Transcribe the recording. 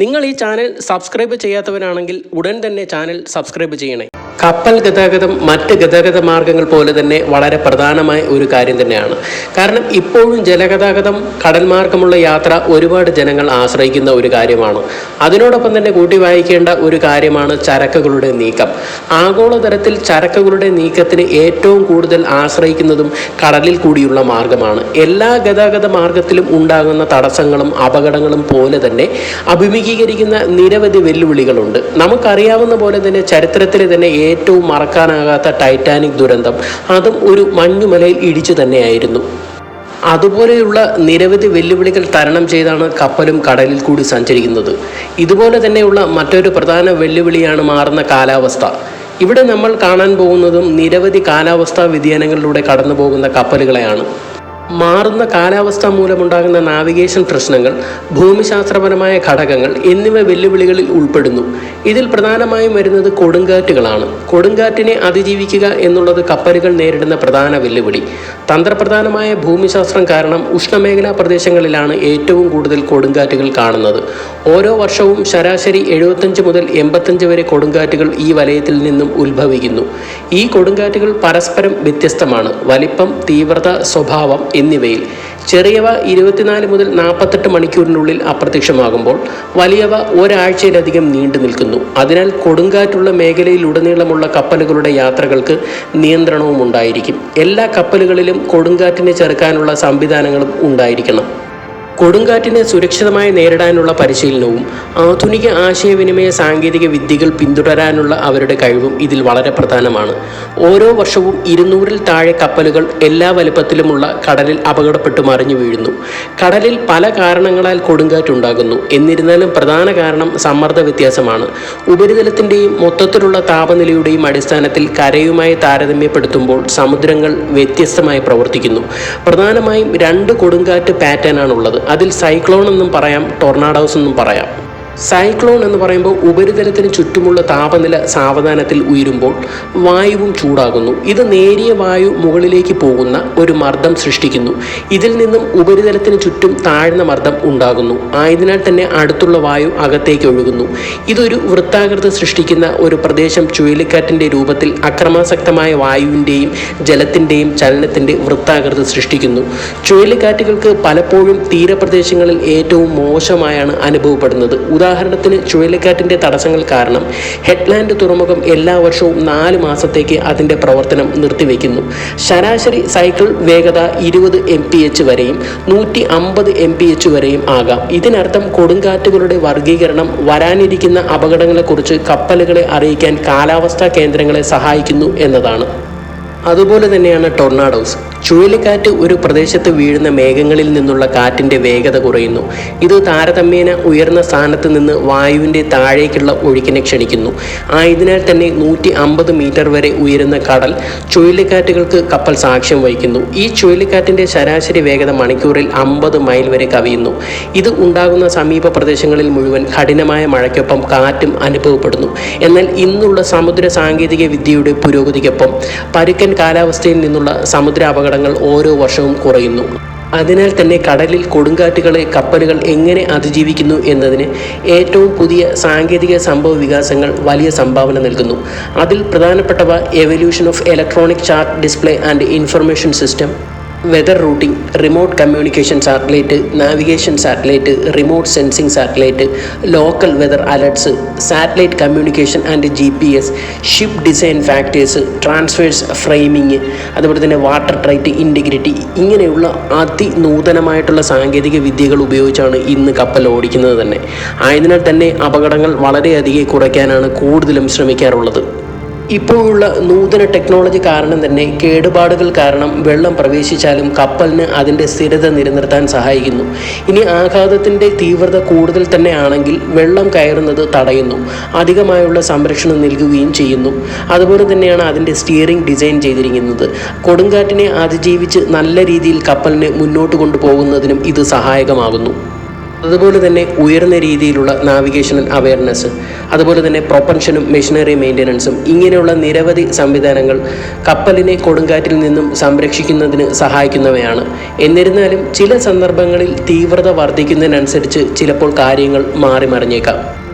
നിങ്ങൾ ഈ channel subscribe ചെയ്യാത്തവരാണെങ്കിൽ ഉടൻ തന്നെ ചാനൽ സബ്സ്ക്രൈബ് ചെയ്യണേ. കപ്പൽ ഗതാഗതം മറ്റ് ഗതാഗത മാർഗങ്ങൾ പോലെ തന്നെ വളരെ പ്രധാനമായ ഒരു കാര്യം തന്നെയാണ്. കാരണം ഇപ്പോഴും ജലഗതാഗതം കടൽ മാർഗമുള്ള യാത്ര ഒരുപാട് ജനങ്ങൾ ആശ്രയിക്കുന്ന ഒരു കാര്യമാണ്. അതിനോടൊപ്പം തന്നെ കൂട്ടി വായിക്കേണ്ട ഒരു കാര്യമാണ് ചരക്കുകളുടെ നീക്കം. ആഗോളതലത്തിൽ ചരക്കുകളുടെ നീക്കത്തിന് ഏറ്റവും കൂടുതൽ ആശ്രയിക്കുന്നതും കടലിൽ കൂടിയുള്ള മാർഗമാണ്. എല്ലാ ഗതാഗത മാർഗത്തിലും ഉണ്ടാകുന്ന തടസ്സങ്ങളും അപകടങ്ങളും പോലെ തന്നെ അഭിമുഖീകരിക്കുന്ന നിരവധി വെല്ലുവിളികളുണ്ട്. നമുക്കറിയാവുന്ന പോലെ തന്നെ ചരിത്രത്തിലെ തന്നെ ഏറ്റവും മറക്കാനാകാത്ത ടൈറ്റാനിക് ദുരന്തം. അതും ഒരു മഞ്ഞുമലയിൽ ഇടിച്ചു തന്നെയായിരുന്നു. അതുപോലെയുള്ള നിരവധി വെല്ലുവിളികൾ തരണം ചെയ്താണ് കപ്പലും കടലിൽ കൂടി സഞ്ചരിക്കുന്നത്. ഇതുപോലെ തന്നെയുള്ള മറ്റൊരു പ്രധാന വെല്ലുവിളിയാണ് മാറുന്ന കാലാവസ്ഥ. ഇവിടെ നമ്മൾ കാണാൻ പോകുന്നതും നിരവധി കാലാവസ്ഥാ വ്യതിയാനങ്ങളിലൂടെ കടന്നു പോകുന്ന കപ്പലുകളെയാണ്. മാറുന്ന കാലാവസ്ഥ മൂലമുണ്ടാകുന്ന നാവിഗേഷൻ പ്രശ്നങ്ങൾ ഭൂമിശാസ്ത്രപരമായ ഘടകങ്ങൾ എന്നിവ വെല്ലുവിളികളിൽ ഉൾപ്പെടുന്നു. ഇതിൽ പ്രധാനമായും വരുന്നത് കൊടുങ്കാറ്റുകളാണ്. കൊടുങ്കാറ്റിനെ അതിജീവിക്കുക എന്നുള്ളത് കപ്പലുകൾ നേരിടുന്ന പ്രധാന വെല്ലുവിളി. തന്ത്രപ്രധാനമായ ഭൂമിശാസ്ത്രം കാരണം ഉഷ്ണമേഖലാ പ്രദേശങ്ങളിലാണ് ഏറ്റവും കൂടുതൽ കൊടുങ്കാറ്റുകൾ കാണുന്നത്. ഓരോ വർഷവും ശരാശരി എഴുപത്തഞ്ച് മുതൽ എൺപത്തഞ്ച് വരെ കൊടുങ്കാറ്റുകൾ ഈ വലയത്തിൽ നിന്നും ഉത്ഭവിക്കുന്നു. ഈ കൊടുങ്കാറ്റുകൾ പരസ്പരം വ്യത്യസ്തമാണ്. വലിപ്പം തീവ്രത സ്വഭാവം എന്നിവയിൽ ചെറിയവ ഇരുപത്തിനാല് മുതൽ നാൽപ്പത്തെട്ട് മണിക്കൂറിനുള്ളിൽ അപ്രത്യക്ഷമാകുമ്പോൾ വലിയവ ഒരാഴ്ചയിലധികം നീണ്ടു നിൽക്കുന്നു. അതിനാൽ കൊടുങ്കാറ്റുള്ള മേഖലയിലുടനീളമുള്ള കപ്പലുകളുടെ യാത്രകൾക്ക് നിയന്ത്രണവും ഉണ്ടായിരിക്കും എല്ലാ കപ്പലുകളിലും കൊടുങ്കാറ്റിനെ ചെറുക്കാനുള്ള സംവിധാനങ്ങളും ഉണ്ടായിരിക്കണം. കൊടുങ്കാറ്റിനെ സുരക്ഷിതമായി നേരിടാനുള്ള പരിശീലനവും ആധുനിക ആശയവിനിമയ സാങ്കേതിക വിദ്യകൾ പിന്തുടരാനുള്ള അവരുടെ കഴിവും ഇതിൽ വളരെ പ്രധാനമാണ്. ഓരോ വർഷവും ഇരുന്നൂറിൽ താഴെ കപ്പലുകൾ എല്ലാ വലുപ്പത്തിലുമുള്ള കടലിൽ അപകടപ്പെട്ടു മറിഞ്ഞു വീഴുന്നു. കടലിൽ പല കാരണങ്ങളാൽ കൊടുങ്കാറ്റുണ്ടാകുന്നു. എന്നിരുന്നാലും പ്രധാന കാരണം സമ്മർദ്ദ വ്യത്യാസമാണ്. ഉപരിതലത്തിന്റെയും മൊത്തത്തിലുള്ള താപനിലയുടെയും അടിസ്ഥാനത്തിൽ കരയുമായി താരതമ്യപ്പെടുത്തുമ്പോൾ സമുദ്രങ്ങൾ വ്യത്യസ്തമായി പ്രവർത്തിക്കുന്നു. പ്രധാനമായും രണ്ട് കൊടുങ്കാറ്റ് പാറ്റേൺ ആണുള്ളത്. അതിൽ സൈക്ലോൺ എന്നും പറയാം ടൊർണാഡോസ് എന്നും പറയാം. സൈക്ലോൺ എന്ന് പറയുമ്പോൾ ഉപരിതലത്തിന് ചുറ്റുമുള്ള താപനില സാവധാനത്തിൽ ഉയരുമ്പോൾ വായുവും ചൂടാകുന്നു. ഇത് നേരിയ വായു മുകളിലേക്ക് പോകുന്ന ഒരു മർദ്ദം സൃഷ്ടിക്കുന്നു. ഇതിൽ നിന്നും ഉപരിതലത്തിന് ചുറ്റും താഴ്ന്ന മർദ്ദം ഉണ്ടാകുന്നു. ആയതിനാൽ തന്നെ അടുത്തുള്ള വായു അകത്തേക്ക് ഒഴുകുന്നു. ഇതൊരു വൃത്താകൃതി സൃഷ്ടിക്കുന്ന ഒരു പ്രദേശം ചുഴലിക്കാറ്റിന്റെ രൂപത്തിൽ അക്രമാസക്തമായ വായുവിന്റെയും ജലത്തിന്റെയും ചലനത്തിന്റെ വൃത്താകൃതി സൃഷ്ടിക്കുന്നു. ചുഴലിക്കാറ്റുകൾക്ക് പലപ്പോഴും തീരപ്രദേശങ്ങളിൽ ഏറ്റവും മോശമായാണ് അനുഭവപ്പെടുന്നത്. ഉദാഹരണത്തിന് ചുഴലിക്കാറ്റിന്റെ തടസ്സങ്ങൾ കാരണം ഹെഡ്ലാൻഡ് തുറമുഖം എല്ലാ വർഷവും നാല് മാസത്തേക്ക് അതിന്റെ പ്രവർത്തനം നിർത്തിവെക്കുന്നു. ശരാശരി സൈക്കിൾ വേഗത ഇരുപത് എം പി എച്ച് വരെയും നൂറ്റി അമ്പത് എം പി എച്ച് വരെയും ആകാം. ഇതിനർത്ഥം കൊടുങ്കാറ്റുകളുടെ വർഗീകരണം വരാനിരിക്കുന്ന അപകടങ്ങളെക്കുറിച്ച് കപ്പലുകളെ അറിയിക്കാൻ കാലാവസ്ഥാ കേന്ദ്രങ്ങളെ സഹായിക്കുന്നു എന്നതാണ്. അതുപോലെ തന്നെയാണ് ടൊർണാഡോസ്. ചുഴലിക്കാറ്റ് ഒരു പ്രദേശത്ത് വീഴുന്ന മേഘങ്ങളിൽ നിന്നുള്ള കാറ്റിന്റെ വേഗത കുറയുന്നു. ഇത് താരതമ്യേന ഉയർന്ന സ്ഥാനത്ത് നിന്ന് വായുവിന്റെ താഴേക്കുള്ള ഒഴുക്കിനെ ക്ഷണിക്കുന്നു. ആയതിനാൽ തന്നെ നൂറ്റി അമ്പത് മീറ്റർ വരെ ഉയരുന്ന കടൽ ചുഴലിക്കാറ്റുകൾക്ക് കപ്പൽ സാക്ഷ്യം വഹിക്കുന്നു. ഈ ചുഴലിക്കാറ്റിന്റെ ശരാശരി വേഗത മണിക്കൂറിൽ അമ്പത് മൈൽ വരെ കവിയുന്നു. ഇത് ഉണ്ടാകുന്ന സമീപ പ്രദേശങ്ങളിൽ മുഴുവൻ കഠിനമായ മഴയ്ക്കൊപ്പം കാറ്റും അനുഭവപ്പെടുന്നു. എന്നാൽ ഇന്നുള്ള സമുദ്ര സാങ്കേതിക വിദ്യയുടെ പുരോഗതിക്കൊപ്പം പരുക്കൻ കാലാവസ്ഥയിൽ നിന്നുള്ള സമുദ്ര അപകടങ്ങൾ ഓരോ വർഷവും കുറയുന്നു. അതിനാൽ തന്നെ കടലിൽ കൊടുങ്കാറ്റുകളെ കപ്പലുകൾ എങ്ങനെ അതിജീവിക്കുന്നു എന്നതിന് ഏറ്റവും പുതിയ സാങ്കേതിക സംഭവ വികാസങ്ങൾ വലിയ സംഭാവന നൽകുന്നു. അതിൽ പ്രധാനപ്പെട്ടവ evolution of electronic chart display and information system weather routing remote communication satellite navigation satellite remote sensing satellite local weather alerts satellite communication and G P S ship design factors transverse framing അതുപോലെ തന്നെ water trait integrity ഇങ്ങനെയുള്ള അതിനൂതനമായിട്ടുള്ള സാങ്കേതിക വിദ്യകൾ ഉപയോഗിച്ചാണ് ഇന്ന് കപ്പൽ ഓടിക്കുന്നത് തന്നെ. ആയതിനാൽ തന്നെ അപകടങ്ങൾ വളരെയധികം കുറയ്ക്കാനാണ് കൂടുതലും ശ്രമിക്കാറുള്ളത്. ഇപ്പോഴുള്ള നൂതന ടെക്നോളജി കാരണം തന്നെ കേടുപാടുകൾ കാരണം വെള്ളം പ്രവേശിച്ചാലും കപ്പലിന് അതിന്റെ സ്ഥിരത നിലനിർത്താൻ സഹായിക്കുന്നു. ഇനി ആഘാതത്തിന്റെ തീവ്രത കൂടുതൽ തന്നെ ആണെങ്കിൽ വെള്ളം കയറുന്നത് തടയുന്നു. അധികമായുള്ള സംരക്ഷണം നൽകുകയും ചെയ്യുന്നു. അതുപോലെ തന്നെയാണ് അതിന്റെ സ്റ്റിയറിംഗ് ഡിസൈൻ ചെയ്തിരിക്കുന്നത്. കൊടുങ്കാറ്റിനെ അതിജീവിച്ച് നല്ല രീതിയിൽ കപ്പലിനെ മുന്നോട്ട് കൊണ്ടുപോകുന്നതിനും ഇത് സഹായകമാകുന്നു. അതുപോലെ തന്നെ ഉയർന്ന രീതിയിലുള്ള നാവിഗേഷണൽ അവയർനെസ് അതുപോലെ തന്നെ പ്രൊപ്പൻഷനും മെഷീനറി മെയിന്റനൻസും ഇങ്ങനെയുള്ള നിരവധി സംവിധാനങ്ങൾ കപ്പലിനെ കൊടുങ്കാറ്റിൽ നിന്നും സംരക്ഷിക്കുന്നതിന് സഹായിക്കുന്നവയാണ്. എന്നിരുന്നാലും ചില സന്ദർഭങ്ങളിൽ തീവ്രത വർദ്ധിക്കുന്നതിനനുസരിച്ച് ചിലപ്പോൾ കാര്യങ്ങൾ മാറി മറിഞ്ഞേക്കാം